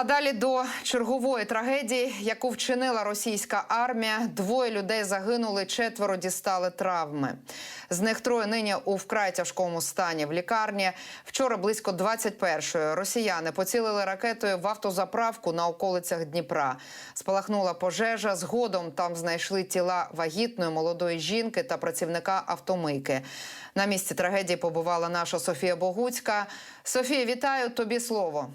А далі до чергової трагедії, яку вчинила російська армія. Двоє людей загинули, четверо дістали травми. З них троє нині у вкрай тяжкому стані в лікарні. Вчора близько 21-ї росіяни поцілили ракетою в автозаправку на околицях Дніпра. Спалахнула пожежа. Згодом там знайшли тіла вагітної молодої жінки та працівника автомийки. На місці трагедії побувала наша Софія Богуцька. Софія, вітаю тобі слово.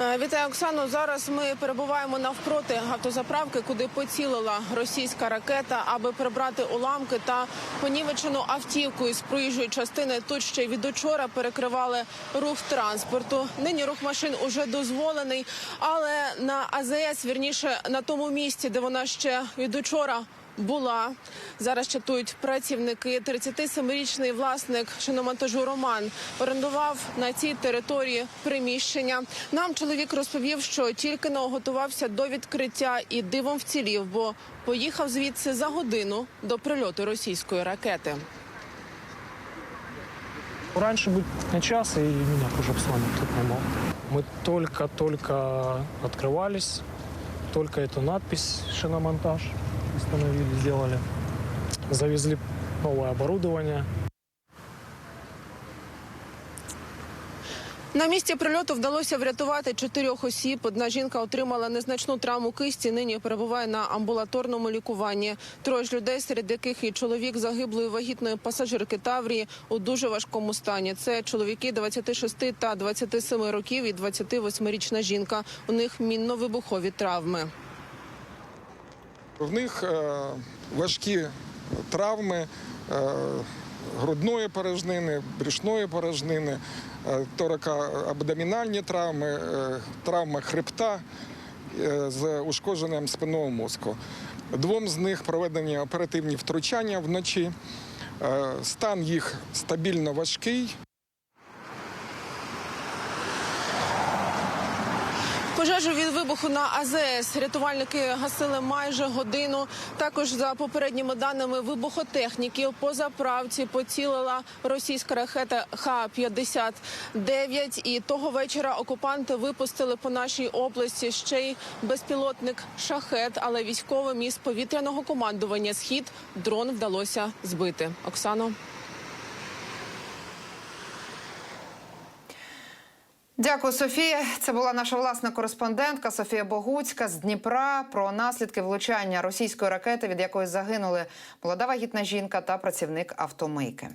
Вітаю, Оксано. Зараз ми перебуваємо навпроти автозаправки, куди поцілила російська ракета, аби прибрати уламки та понівечену автівку із проїжджої частини. Тут ще й від учора перекривали рух транспорту. Нині рух машин уже дозволений, але на АЗС, вірніше на тому місці, де вона ще від учора була. Зараз чатують працівники. 37-річний власник шиномонтажу Роман орендував на цій території приміщення. Нам чоловік розповів, що тільки но готувався до відкриття і дивом вцілів, бо поїхав звідси за годину до прильоту російської ракети. Раньше бы на час, и меня уже в сломе тут не было. Мы только-только открывались, только эту надпись «Шиномонтаж» установили, сделали. Завезли новое оборудование. На місці прильоту вдалося врятувати чотирьох осіб. Одна жінка отримала незначну травму кисті. Нині перебуває на амбулаторному лікуванні. Троє ж людей, серед яких і чоловік загиблої вагітної пасажирки Таврії у дуже важкому стані. Це чоловіки 26 та 27 років і 28-річна жінка. У них мінно-вибухові травми. В них е, важкі травми е, грудної порожнини, брюшної порожнини, е, торакоабдомінальні травми, е, травма хребта з ушкодженням спинного мозку. Двом з них проведені оперативні втручання вночі. Стан їх стабільно важкий. Пожежу від вибуху на АЗС рятувальники гасили майже годину. Також за попередніми даними вибухотехніків по заправці поцілила російська ракета Х-59. І того вечора окупанти випустили по нашій області ще й безпілотник шахет, але військовим із повітряного командування схід дрон вдалося збити. Оксано. Дякую, Софія. Це була наша власна кореспондентка Софія Богуцька з Дніпра про наслідки влучання російської ракети, від якої загинули молода вагітна жінка та працівник автомийки.